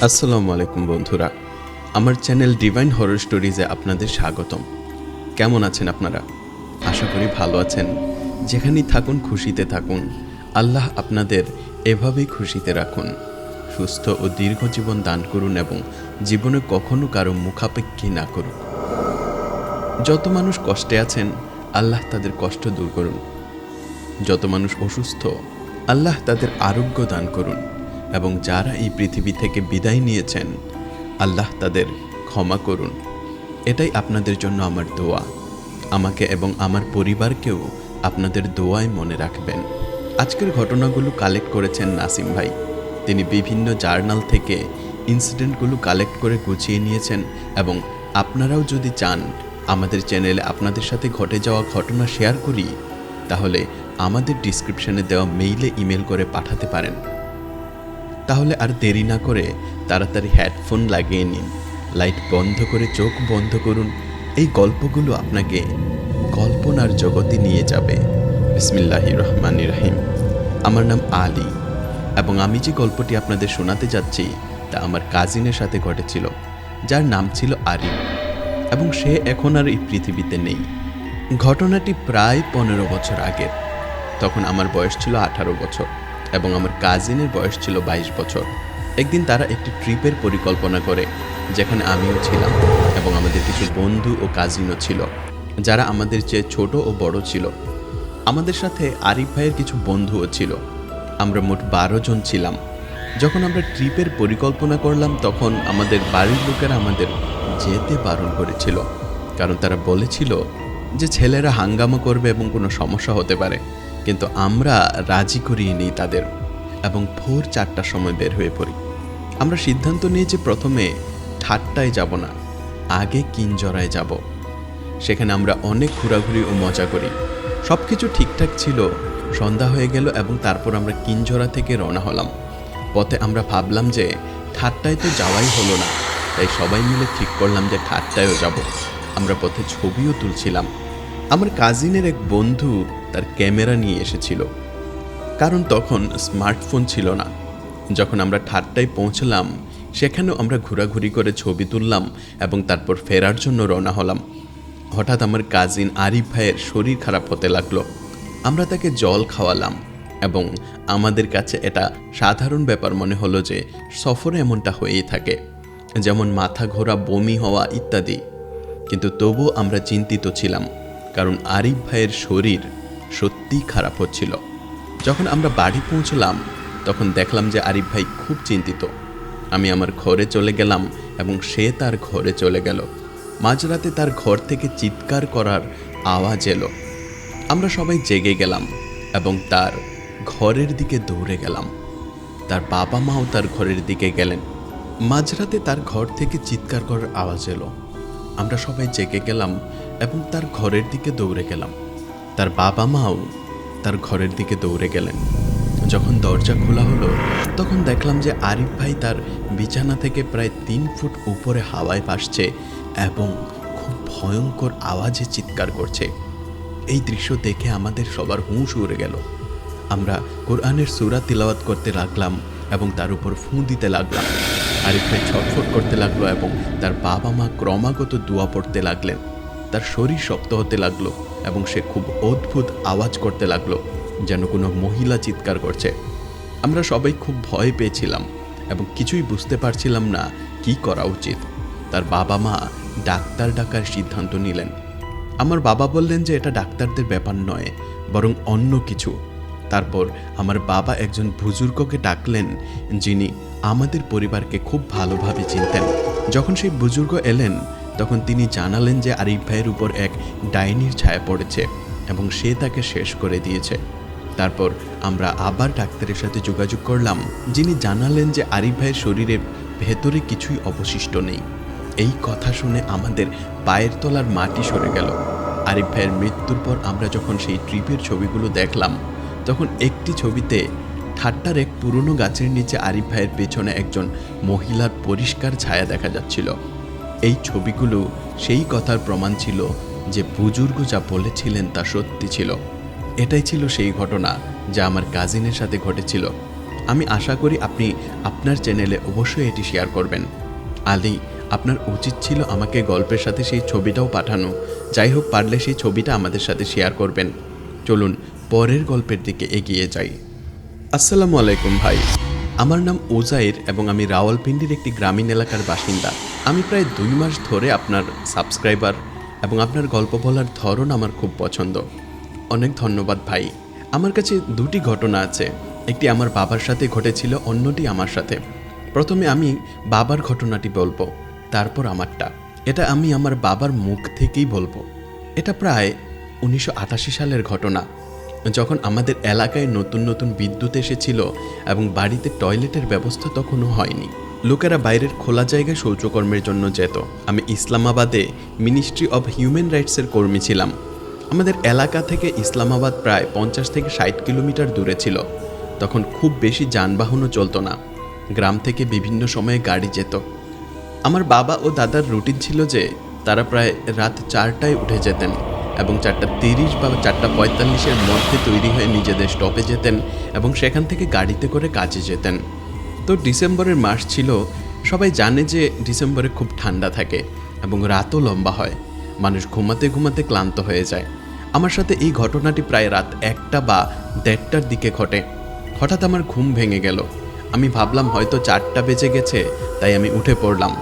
আসসালামু আলাইকুম বন্ধুরা, আমার চ্যানেল ডিভাইন হরর স্টোরিজে আপনাদের স্বাগতম। কেমন আছেন আপনারা? আশা করি ভালো আছেন। যেখানেই থাকুন, খুশিতে থাকুন। আল্লাহ আপনাদের এভাবেই খুশিতে রাখুন। সুস্থ ও দীর্ঘ জীবন দান করুন এবং জীবনে কখনো কারও মুখাপেক্ষী না করুন। যত মানুষ কষ্টে আছেন, আল্লাহ তাদের কষ্ট দূর করুন। যত মানুষ অসুস্থ, আল্লাহ তাদের আরোগ্য দান করুন। এবং যারা এই পৃথিবী থেকে বিদায় নিয়েছেন, আল্লাহ তাদের ক্ষমা করুন। এটাই আপনাদের জন্য আমার দোয়া। আমাকে এবং আমার পরিবারকেও আপনাদের দোয়ায় মনে রাখবেন। আজকের ঘটনাগুলো কালেক্ট করেছেন নাসিম ভাই। তিনি বিভিন্ন জার্নাল থেকে ইনসিডেন্টগুলো কালেক্ট করে গুছিয়ে নিয়েছেন এবং আপনারাও যদি চান আমাদের চ্যানেলে আপনাদের সাথে ঘটে যাওয়া ঘটনা শেয়ার করি, তাহলে আমাদের ডিসক্রিপশনে দেওয়া মেইলে ইমেল করে পাঠাতে পারেন। তাহলে আর দেরি না করে তাড়াতাড়ি হেডফোন লাগিয়ে নিন। লাইট বন্ধ করে চোখ বন্ধ করুন। এই গল্পগুলো আপনাকে কল্পনার জগতে নিয়ে যাবে। বিসমিল্লাহি রহমান রাহিম। আমার নাম আলী এবং আমি যে গল্পটি আপনাদের শোনাতে যাচ্ছি তা আমার কাজিনের সাথে ঘটেছিল, যার নাম ছিল আরিফ এবং সে এখন আর এই পৃথিবীতে নেই। ঘটনাটি প্রায় পনেরো বছর আগের। তখন আমার বয়স ছিল আঠারো বছর। এবং আমার কাজিনের বয়স ছিল বাইশ বছর। একদিন তারা একটি ট্রিপের পরিকল্পনা করে, যেখানে আমিও ছিলাম এবং আমাদের কিছু বন্ধু ও কাজিনও ছিল, যারা আমাদের চেয়ে ছোট ও বড় ছিল। আমাদের সাথে আরিফ ভাইয়ের কিছু বন্ধুও ছিল। আমরা মোট বারো জন ছিলাম। যখন আমরা ট্রিপের পরিকল্পনা করলাম, তখন আমাদের বাড়ির লোকেরা আমাদের যেতে বারণ করেছিল, কারণ তারা বলেছিল যে ছেলেরা হাঙ্গামা করবে এবং কোনো সমস্যা হতে পারে। কিন্তু আমরা রাজি করিয়ে নিই তাদের এবং ভোর চারটার সময় বের হয়ে পড়ি। আমরা সিদ্ধান্ত নিই যে প্রথমে ঠাট্টায় যাব না, আগে কিঞ্জরায় যাব। সেখানে আমরা অনেক ঘোরাঘুরি ও মজা করি। সব কিছু ঠিকঠাক ছিল, সন্ধ্যা হয়ে গেল এবং তারপর আমরা কিঞ্জরা থেকে রওনা হলাম। পথে আমরা ভাবলাম যে ঠাট্টায় তো যাওয়াই হলো না, তাই সবাই মিলে ঠিক করলাম যে ঠাট্টায়ও যাব। আমরা পথে ছবিও তুলছিলাম। আমার কাজিনের এক বন্ধু তার ক্যামেরা নিয়ে এসেছিল। কারণ তখন স্মার্টফোন ছিল না। যখন আমরা ঠাট্টায় পৌঁছলাম, সেখানেও আমরা ঘোরাঘুরি করে ছবি তুললাম এবং তারপর ফেরার জন্য রওনা হলাম। হঠাৎ আমার কাজিন আরিফ ভাইয়ের শরীর খারাপ হতে লাগল। আমরা তাকে জল খাওয়ালাম এবং আমাদের কাছে এটা সাধারণ ব্যাপার মনে হলো যে সফরে এমনটা হয়েই থাকে, যেমন মাথা ঘোরা, বমি হওয়া ইত্যাদি। কিন্তু তবুও আমরা চিন্তিত ছিলাম। কারণ আরিফ ভাইয়ের শরীর সত্যিই খারাপ হচ্ছিল। যখন আমরা বাড়ি পৌঁছলাম, তখন দেখলাম যে আরিফ ভাই খুব চিন্তিত। আমি আমার ঘরে চলে গেলাম এবং সে তার ঘরে চলে গেল। মাঝরাতে তার ঘর থেকে চিৎকার করার আওয়াজ এলো। আমরা সবাই জেগে গেলাম এবং তার ঘরের দিকে দৌড়ে গেলাম। তার বাবা মাও তার ঘরের দিকে গেলেন। মাঝরাতে তার ঘর থেকে চিৎকার করার আওয়াজ এলো। আমরা সবাই জেগে গেলাম এবং তার ঘরের দিকে দৌড়ে গেলাম। তার বাবা মাও তার ঘরের দিকে দৌড়ে গেলেন। যখন দরজা খোলা হলো, তখন দেখলাম যে আরিফ ভাই তার বিছানা থেকে প্রায় তিন ফুট উপরে হাওয়ায় ভাসছে এবং খুব ভয়ঙ্কর আওয়াজে চিৎকার করছে। এই দৃশ্য দেখে আমাদের সবার হুঁশ উড়ে গেল। আমরা কোরআনের সুরা তিলাওয়াত করতে লাগলাম এবং তার উপর ফুঁ দিতে লাগলাম। আরিফ ভাই ছটফট করতে লাগল এবং তার বাবা মা ক্রমাগত দোয়া পড়তে লাগলেন। তার শরীর শক্ত হতে লাগল এবং সে খুব অদ্ভুত আওয়াজ করতে লাগল, যেন কোনো মহিলা চিৎকার করছে। আমরা সবাই খুব ভয় পেয়েছিলাম এবং কিছুই বুঝতে পারছিলাম না কি করা উচিত। তার বাবা মা ডাক্তার ডাকার সিদ্ধান্ত নিলেন। আমার বাবা বললেন যে এটা ডাক্তারদের ব্যাপার নয়, বরং অন্য কিছু। তারপর আমার বাবা একজন বুজুর্গকে ডাকলেন, যিনি আমাদের পরিবারকে খুব ভালোভাবে চিনতেন। যখন সেই বুজুর্গ এলেন তখন তিনি জানালেন যে আরিফ ভাইয়ের উপর এক ডাইনির ছায়া পড়েছে এবং সে তাকে শেষ করে দিয়েছে। তারপর আমরা আবার ডাক্তারের সাথে যোগাযোগ করলাম, যিনি জানালেন যে আরিফ ভাইয়ের শরীরের ভেতরে কিছুই অবশিষ্ট নেই। এই কথা শুনে আমাদের পায়ের তলার মাটি সরে গেল। আরিফ ভাইয়ের মৃত্যুর পর আমরা যখন সেই ট্রিপের ছবিগুলো দেখলাম, তখন একটি ছবিতে ঠাট্টার এক পুরনো গাছের নিচে আরিফ ভাইয়ের পেছনে একজন মহিলার পরিষ্কার ছায়া দেখা যাচ্ছিল। এই ছবিগুলো সেই কথার প্রমাণ ছিল যে বুজুর্গ যা বলেছিলেন তা সত্যি ছিল। এটাই ছিল সেই ঘটনা যা আমার কাজিনের সাথে ঘটেছিল। আমি আশা করি আপনি আপনার চ্যানেলে অবশ্যই এটি শেয়ার করবেন। আলী, আপনার উচিত ছিল আমাকে গল্পের সাথে সেই ছবিটাও পাঠানো। যাই হোক, পারলে সেই ছবিটা আমাদের সাথে শেয়ার করবেন। চলুন, পরের গল্পের দিকে এগিয়ে যাই। আসসালামু আলাইকুম ভাই। আমার নাম ওজাইর এবং আমি রাওয়ালপিন্ডির একটি গ্রামীণ এলাকার বাসিন্দা। আমি প্রায় দুই মাস ধরে আপনার সাবস্ক্রাইবার এবং আপনার গল্প বলার ধরন আমার খুব পছন্দ। অনেক ধন্যবাদ ভাই। আমার কাছে দুটি ঘটনা আছে। একটি আমার বাবার সাথে ঘটেছিল, অন্যটি আমার সাথে। প্রথমে আমি বাবার ঘটনাটি বলব, তারপর আমারটা। এটা আমি আমার বাবার মুখ থেকেই বলব। এটা প্রায় উনিশশো আটাশি সালের ঘটনা। যখন আমাদের এলাকায় নতুন নতুন বিদ্যুৎ এসেছিল এবং বাড়িতে টয়লেটের ব্যবস্থা তখনও হয়নি, লোকেরা বাইরের খোলা জায়গায় শৌচকর্মের জন্য যেত। আমি ইসলামাবাদে মিনিস্ট্রি অব হিউম্যান রাইটসের কর্মী ছিলাম। আমাদের এলাকা থেকে ইসলামাবাদ প্রায় পঞ্চাশ থেকে ষাট কিলোমিটার দূরে ছিল। তখন খুব বেশি যানবাহনও চলতো না। গ্রাম থেকে বিভিন্ন সময়ে গাড়ি যেত। আমার বাবা ও দাদার রুটিন ছিল যে, তারা প্রায় রাত চারটায় উঠে যেতেন। এবং চারটা তিরিশ বা চারটা পঁয়তাল্লিশের মধ্যে তৈরি হয়ে নিজেদের স্টপে যেতেন এবং সেখান থেকে গাড়িতে করে কাজে যেতেন। তো ডিসেম্বরের মাস ছিল, সবাই জানে যে ডিসেম্বরে খুব ঠান্ডা থাকে এবং রাতও লম্বা হয়। মানুষ ঘুমাতে ঘুমাতে ক্লান্ত হয়ে যায়। আমার সাথে এই ঘটনাটি প্রায় রাত একটা বা দেড়টার দিকে ঘটে। হঠাৎ আমার ঘুম ভেঙে গেল। আমি ভাবলাম হয়তো চারটা বেজে গেছে, তাই আমি উঠে পড়লাম।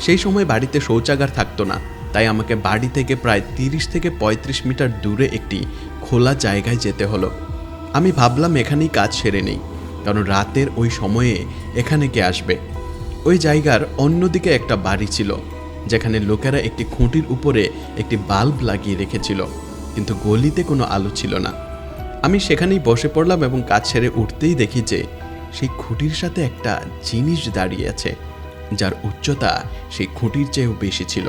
সেই সময় বাড়িতে শৌচাগার থাকতো না। তাই আমাকে বাড়ি থেকে প্রায় তিরিশ থেকে পঁয়ত্রিশ মিটার দূরে একটি খোলা জায়গায় যেতে হলো। আমি ভাবলাম এখানেই কাজ সেরে নেই, কারণ রাতের ওই সময়ে এখানে কে আসবে? ওই জায়গার অন্যদিকে একটা বাড়ি ছিল, যেখানে লোকেরা একটি খুঁটির উপরে একটি বাল্ব লাগিয়ে রেখেছিল, কিন্তু গলিতে কোনো আলো ছিল না। আমি সেখানেই বসে পড়লাম এবং কাজ ছেড়ে উঠতেই দেখি যে সেই খুঁটির সাথে একটা জিনিস দাঁড়িয়ে আছে, যার উচ্চতা সেই খুঁটির চেয়েও বেশি ছিল।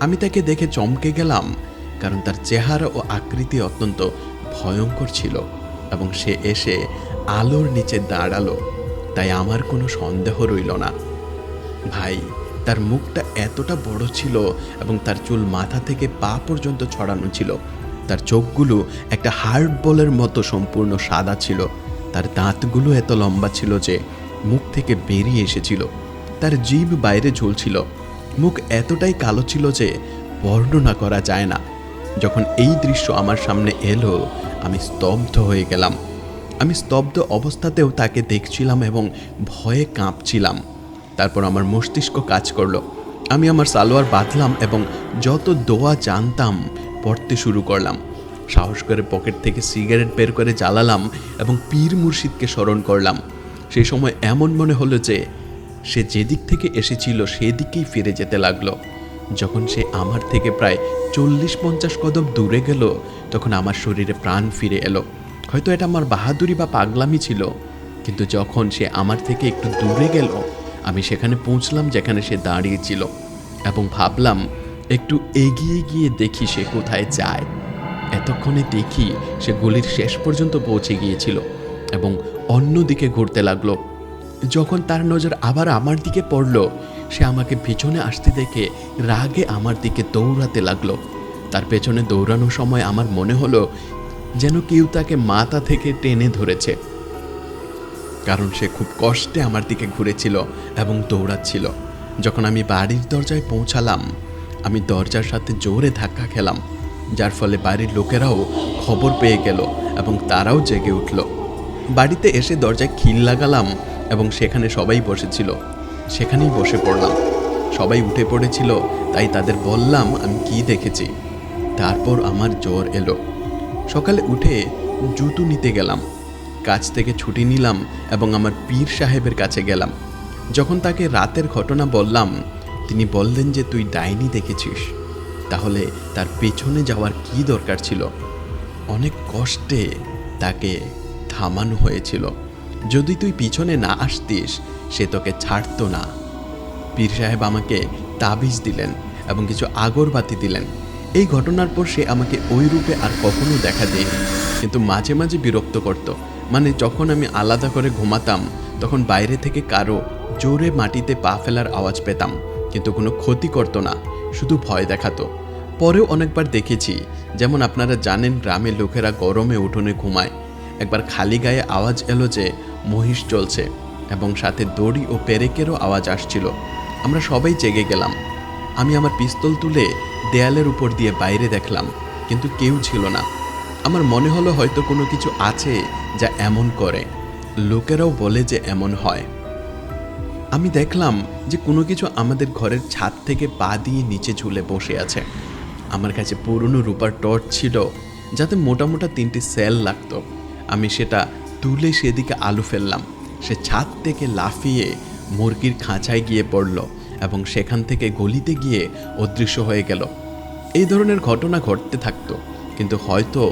আমি তাকে দেখে চমকে গেলাম, কারণ তার চেহারা ও আকৃতি অত্যন্ত ভয়ঙ্কর ছিল এবং সে এসে আলোর নিচে দাঁড়াল। তাই আমার কোনো সন্দেহ রইল না। ভাই, তার মুখটা এতটা বড় ছিল এবং তার চুল মাথা থেকে পা পর্যন্ত ছড়ানো ছিল। তার চোখগুলো একটা হার্ড বলের মতো সম্পূর্ণ সাদা ছিল। তার দাঁতগুলো এত লম্বা ছিল যে মুখ থেকে বেরিয়ে এসেছিল। তার জিভ বাইরে ঝুলছিল। মুখ এতটাই কালো ছিল যে বর্ণনা করা যায় না। যখন এই দৃশ্য আমার সামনে এলো, আমি স্তব্ধ হয়ে গেলাম। আমি স্তব্ধ অবস্থাতেও তাকে দেখছিলাম এবং ভয়ে কাঁপছিলাম। তারপর আমার মস্তিষ্ক কাজ করল। আমি আমার সালোয়ার বাঁধলাম এবং যত দোয়া জানতাম, পড়তে শুরু করলাম। সাহস করে পকেট থেকে সিগারেট বের করে জ্বালালাম এবং পীর মুর্শিদকে স্মরণ করলাম। সেই সময় এমন মনে হলো যে সে যেদিক থেকে এসেছিল সেদিকেই ফিরে যেতে লাগল। যখন সে আমার থেকে প্রায় চল্লিশ পঞ্চাশ কদম দূরে গেল, তখন আমার শরীরে প্রাণ ফিরে এলো। হয়তো এটা আমার বাহাদুরি বা পাগলামি ছিল, কিন্তু যখন সে আমার থেকে একটু দূরে গেল, আমি সেখানে পৌঁছলাম যেখানে সে দাঁড়িয়েছিল এবং ভাবলাম, একটু এগিয়ে গিয়ে দেখি সে কোথায় যায়। এতক্ষণে দেখি সে গলির শেষ পর্যন্ত পৌঁছে গিয়েছিল এবং অন্য দিকে ঘুরতে লাগল। যখন তার নজর আবার আমার দিকে পড়ল, সে আমাকে পিছনে আসতে দেখে রাগে আমার দিকে দৌড়াতে লাগল। তার পেছনে দৌড়ানোর সময় আমার মনে হলো যেন কেউ তাকে মাথা থেকে টেনে ধরেছে। কারণ সে খুব কষ্টে আমার দিকে ঘুরেছিল এবং দৌড়াচ্ছিল। যখন আমি বাড়ির দরজায় পৌঁছালাম, আমি দরজার সাথে জোরে ধাক্কা খেলাম, যার ফলে বাড়ির লোকেরাও খবর পেয়ে গেল এবং তারাও জেগে উঠল। বাড়িতে এসে দরজায় খিল লাগালাম এবং সেখানে সবাই বসেছিল। সেখানেই বসে পড়লাম। সবাই উঠে পড়েছিল, তাই তাদের বললাম, আমি কি দেখেছি? তারপর আমার জ্বর এলো। সকালে উঠে জুতো নিতে গেলাম। কাজ থেকে ছুটি নিলাম এবং আমার পীর সাহেবের কাছে গেলাম। যখন তাকে রাতের ঘটনা বললাম, তিনি বললেন যে, তুই ডাইনি দেখেছিস। তাহলে তার পেছনে যাওয়ার কি দরকার ছিল? অনেক কষ্টে তাকে থামানো হয়েছিল। যদি তুই পিছনে না আসতিস, সে তোকে ছাড়তো না। পীর সাহেব আমাকে তাবিজ দিলেন এবং কিছু আগরবাতি দিলেন। এই ঘটনার পর সে আমাকে ওই রূপে আর কখনো দেখা দেয়নি, কিন্তু মাঝে মাঝে বিরক্ত করত। মানে যখন আমি আলাদা করে ঘুমাতাম, তখন বাইরে থেকে কারও জোরে মাটিতে পা ফেলার আওয়াজ পেতাম, কিন্তু কোনো ক্ষতি করতো না, শুধু ভয় দেখাতো। পরেও অনেকবার দেখেছি, যেমন আপনারা জানেন, গ্রামের লোকেরা গরমে উঠোনে ঘুমায়। একবার খালি গায়ে আওয়াজ এলো যে মহিষ চলছে এবং সাথে দড়ি ও পেরেকেরও আওয়াজ আসছিল। আমরা সবাই জেগে গেলাম। আমি আমার পিস্তল তুলে দেয়ালের উপর দিয়ে বাইরে দেখলাম, কিন্তু কেউ ছিল না। আমার মনে হলো হয়তো কোনো কিছু আছে যা এমন করে। লোকেরাও বলে যে এমন হয়। আমি দেখলাম যে কোনো কিছু আমাদের ঘরের ছাদ থেকে পা দিয়ে নিচে ঝুলে বসে আছে। আমার কাছে পুরনো রূপার টর্চ ছিল, যাতে মোটা মোটা তিনটি সেল লাগতো। আমি সেটা তুলে সেদিকে আলু ফেললাম। সে ছাদ থেকে লাফিয়ে মুরগির খাঁচায় গিয়ে পড়ল এবং সেখান থেকে গলিতে গিয়ে অদৃশ্য হয়ে গেল। এই ধরনের ঘটনা ঘটতে থাকতো, কিন্তু হয়তো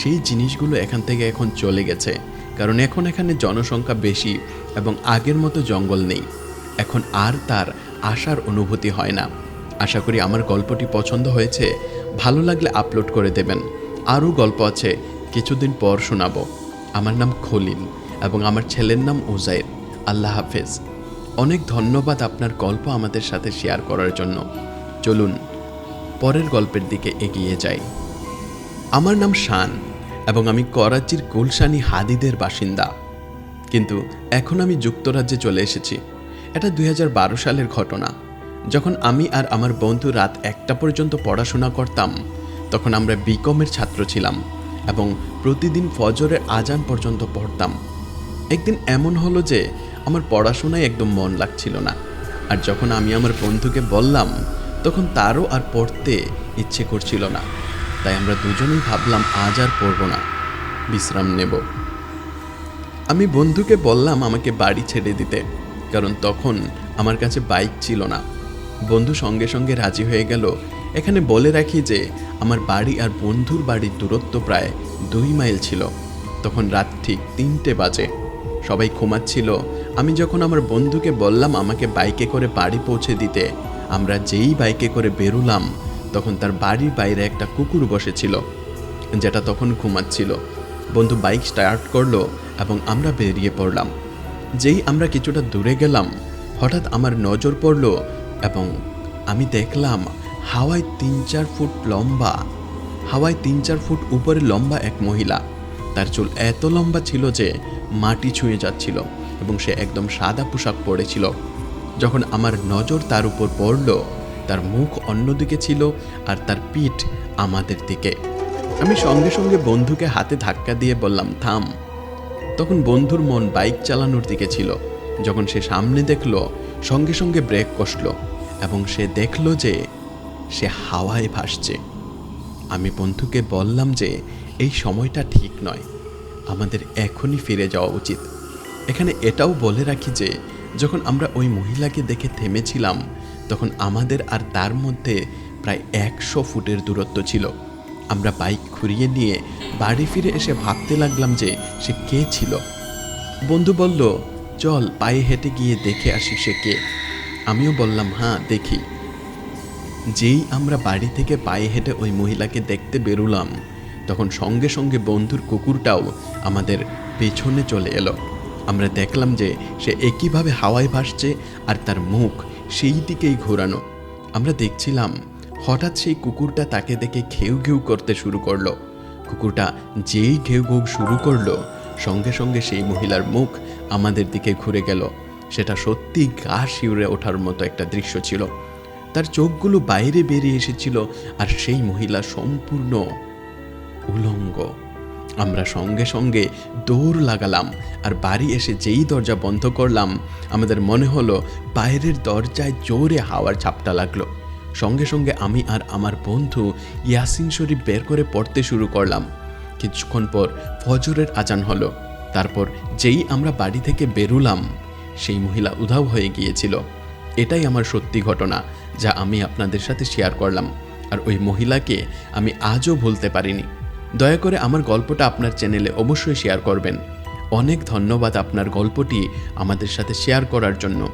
সেই জিনিসগুলো এখান থেকে এখন চলে গেছে, কারণ এখন এখানে জনসংখ্যা বেশি এবং আগের মতো জঙ্গল নেই। এখন আর তার আসার অনুভূতি হয় না। আশা করি আমার গল্পটি পছন্দ হয়েছে, ভালো লাগলে আপলোড করে দেবেন। আরও গল্প আছে, কিছুদিন পর শোনাবো। আমার নাম খলিল এবং আমার ছেলের নাম উজাইর। আল্লাহ হাফেজ। অনেক ধন্যবাদ আপনার গল্প আমাদের সাথে শেয়ার করার জন্য। চলুন, পরের গল্পের দিকে এগিয়ে যাই। আমার নাম শান এবং আমি করাচির গুলশানি হাদিদের বাসিন্দা। কিন্তু এখন আমি যুক্তরাজ্যে চলে এসেছি। এটা দু হাজার বারো সালের ঘটনা। যখন আমি আর আমার বন্ধু রাত একটা পর্যন্ত পড়াশোনা করতাম, তখন আমরা বিকমের ছাত্র ছিলাম। এবং প্রতিদিন ফজরের আজান পর্যন্ত পড়তাম। একদিন এমন হলো যে, আমার পড়াশোনায় একদম মন লাগছিল না। আর যখন আমি আমার বন্ধুকে বললাম, তখন তারও আর পড়তে ইচ্ছে করছিল না। তাই আমরা দুজনেই ভাবলাম, আজ আর পড়ব না, বিশ্রাম নেব। আমি বন্ধুকে বললাম আমাকে বাড়ি ছেড়ে দিতে, কারণ তখন আমার কাছে বাইক ছিল না। বন্ধু সঙ্গে সঙ্গে রাজি হয়ে গেল এখানে বলে রাখি যে, আমার বাড়ি আর বন্ধুর বাড়ির দূরত্ব প্রায় দুই মাইল ছিল। তখন রাত ঠিক তিনটে বাজে। সবাই ঘুমাচ্ছিল। আমি যখন আমার বন্ধুকে বললাম আমাকে বাইকে করে বাড়ি পৌঁছে দিতে, আমরা যেই বাইকে করে বেরোলাম, তখন তার বাড়ির বাইরে একটা কুকুর বসেছিল, যেটা তখন ঘুমাচ্ছিল। বন্ধু বাইক স্টার্ট করল এবং আমরা বেরিয়ে পড়লাম। যেই আমরা কিছুটা দূরে গেলাম, হঠাৎ আমার নজর পড়ল এবং আমি দেখলাম হাওয়ায় তিন চার ফুট লম্বা, হাওয়ায় তিন চার ফুট উপরে লম্বা এক মহিলা। তার চুল এত লম্বা ছিল যে মাটি ছুঁয়ে যাচ্ছিল এবং সে একদম সাদা পোশাক পরেছিল। যখন আমার নজর তার উপর পড়ল, তার মুখ অন্যদিকে ছিল আর তার পিঠ আমাদের দিকে। আমি সঙ্গে সঙ্গে বন্ধুকে হাতে ধাক্কা দিয়ে বললাম, থাম। তখন বন্ধুর মন বাইক চালানোর দিকে ছিল। যখন সে সামনে দেখল, সঙ্গে সঙ্গে ব্রেক কষল এবং সে দেখল যে সে হাওয়ায় ভাসছে। আমি বন্ধুকে বললাম যে, এই সময়টা ঠিক নয়। আমাদের এখনই ফিরে যাওয়া উচিত। এখানে এটাও বলে রাখি যে, যখন আমরা ওই মহিলাকে দেখে থেমেছিলাম, তখন আমাদের আর তার মধ্যে প্রায় একশো ফুটের দূরত্ব ছিল। আমরা বাইক ঘুরিয়ে নিয়ে বাড়ি ফিরে এসে ভাবতে লাগলাম যে, সে কে ছিল? বন্ধু বলল, চল পায়ে হেঁটে গিয়ে দেখে আসি সে কে। আমিও বললাম হ্যাঁ দেখি। যেই আমরা বাড়ি থেকে পায়ে হেঁটে ওই মহিলাকে দেখতে বেরোলাম, তখন সঙ্গে সঙ্গে বন্ধুর কুকুরটাও আমাদের পেছনে চলে এলো। আমরা দেখলাম যে সে একইভাবে হাওয়ায় ভাসছে আর তার মুখ সেই দিকেই ঘোরানো। আমরা দেখছিলাম হঠাৎ সেই কুকুরটা তাকে দেখে ঘেউ ঘেউ করতে শুরু করল। কুকুরটা যেই ঘেউ ঘেউ শুরু করল, সঙ্গে সঙ্গে সেই মহিলার মুখ আমাদের দিকে ঘুরে গেল। সেটা সত্যি গা শিউরে ওঠার মতো একটা দৃশ্য ছিল। তার চোখগুলো বাইরে বেরিয়ে এসেছিল আর সেই মহিলা সম্পূর্ণ উলঙ্গ। আমরা সঙ্গে সঙ্গে দৌড় লাগালাম আর বাড়ি এসে যেই দরজা বন্ধ করলাম, আমাদের মনে হলো বাইরের দরজায় জোরে হাওয়ার ঝাপটা লাগল। সঙ্গে সঙ্গে আমি আর আমার বন্ধু ইয়াসিন শরীফ বের করে পড়তে শুরু করলাম। কিছুক্ষণ পর ফজরের আজান হলো। তারপর যেই আমরা বাড়ি থেকে বেরুলাম, সেই মহিলা উধাও হয়ে গিয়েছিল। এটাই আমার সত্যি ঘটনা। যা আমি আপনাদের সাথে শেয়ার করলাম। আর ওই মহিলাকে আমি আজও ভুলতে পারিনি। দয়া করে আমার গল্পটা আপনার চ্যানেলে অবশ্যই শেয়ার করবেন। অনেক ধন্যবাদ আপনার গল্পটি আমাদের সাথে শেয়ার করার জন্য।